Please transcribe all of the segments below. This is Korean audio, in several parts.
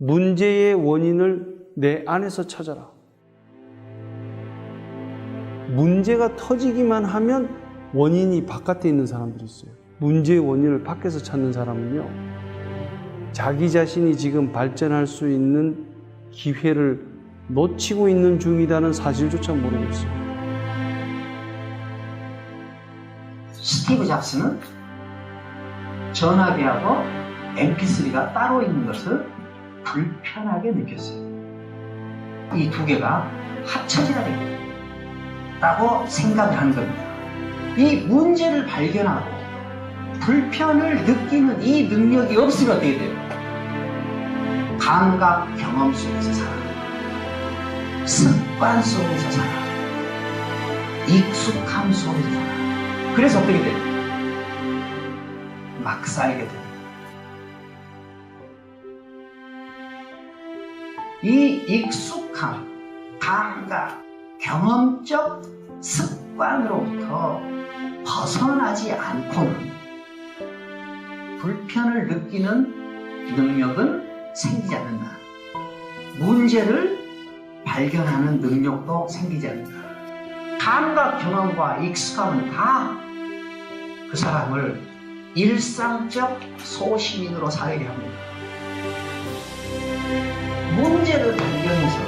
문제의 원인을 내 안에서 찾아라. 문제가 터지기만 하면 원인이 바깥에 있는 사람들이 있어요. 문제의 원인을 밖에서 찾는 사람은요, 자기 자신이 지금 발전할 수 있는 기회를 놓치고 있는 중이라는 사실조차 모르고 있어요. 스티브 잡스는 전화기하고 MP3가 따로 있는 것을 불편하게 느꼈어요. 이 두 개가 합쳐져야 되겠다고 생각을 한 겁니다. 이 문제를 발견하고 불편을 느끼는 이 능력이 없으면 어떻게 돼요? 감각 경험 속에서 살아. 습관 속에서 살아. 익숙함 속에서 살아. 그래서 어떻게 돼요? 막 쌓이게 돼요. 이 익숙함, 감각, 경험적 습관으로부터 벗어나지 않고는 불편을 느끼는 능력은 생기지 않는다. 문제를 발견하는 능력도 생기지 않는다. 감각 경험과 익숙함은 다 그 사람을 일상적 소시민으로 살게 합니다. 문제를 발견해서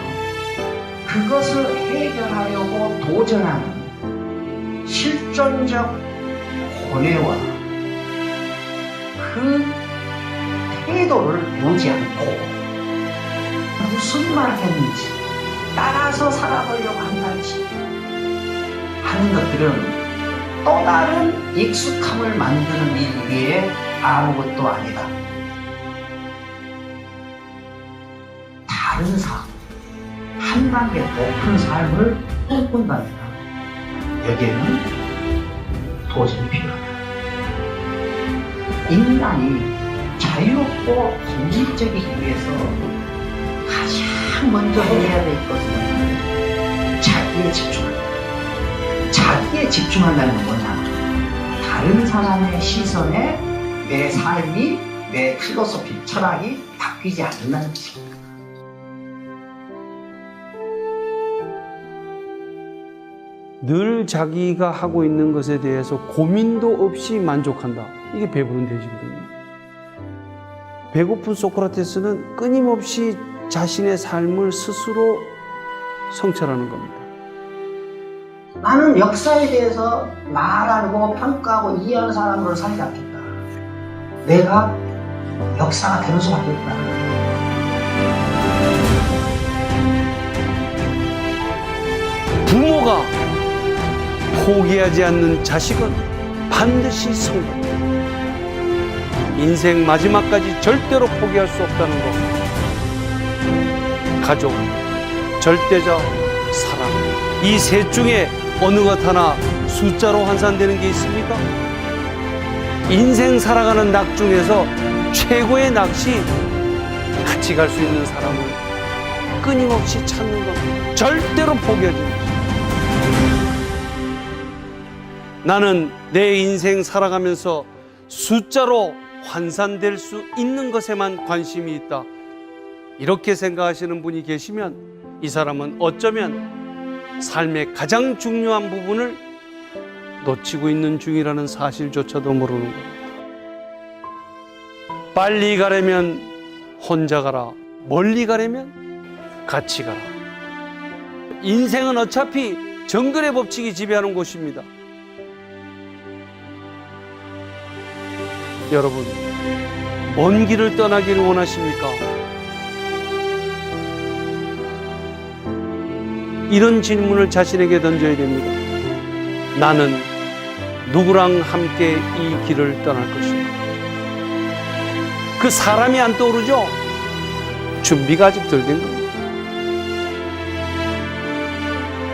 그것을 해결하려고 도전하는 실존적 고뇌와 그 태도를 보지 않고 무슨 말을 했는지 따라서 살아보려고 한다지 하는 것들은 또 다른 익숙함을 만드는 일 위에 아무것도 아니다. 다른 삶, 한 단계 높은 삶을 꿈꾼답니다. 여기에는 도전이 필요하다. 인간이 자유롭고 독립적이기 위해서 가장 먼저 해야 될 것은 자기에 집중한다. 자기에 집중한다는 건 뭐냐? 다른 사람의 시선에 내 삶이, 내 필로소피, 철학이 바뀌지 않는다는 것입니다. 늘 자기가 하고 있는 것에 대해서 고민도 없이 만족한다. 이게 배부른 대시거든요. 배고픈 소크라테스는 끊임없이 자신의 삶을 스스로 성찰하는 겁니다. 나는 역사에 대해서 말하고 평가하고 이해하는 사람으로 살지 않겠다. 내가 역사가 되는 수밖에 없다. 포기하지 않는 자식은 반드시 성공. 인생 마지막까지 절대로 포기할 수 없다는 것. 가족, 절대자, 사랑. 이 셋 중에 어느 것 하나 숫자로 환산되는 게 있습니까? 인생 살아가는 낙 중에서 최고의 낚시 같이 갈 수 있는 사람은 끊임없이 찾는 겁니다. 절대로 포기하지 마세요. 나는 내 인생 살아가면서 숫자로 환산될 수 있는 것에만 관심이 있다. 이렇게 생각하시는 분이 계시면 이 사람은 어쩌면 삶의 가장 중요한 부분을 놓치고 있는 중이라는 사실조차도 모르는 겁니다. 빨리 가려면 혼자 가라. 멀리 가려면 같이 가라. 인생은 어차피 정글의 법칙이 지배하는 곳입니다. 여러분, 먼 길을 떠나기를 원하십니까? 이런 질문을 자신에게 던져야 됩니다. 나는 누구랑 함께 이 길을 떠날 것인가? 그 사람이 안 떠오르죠? 준비가 아직 덜 된 겁니다.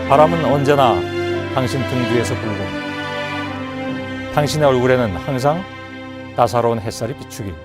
바람은 언제나 당신 등 뒤에서 불고 당신의 얼굴에는 항상 따사로운 햇살이 비추길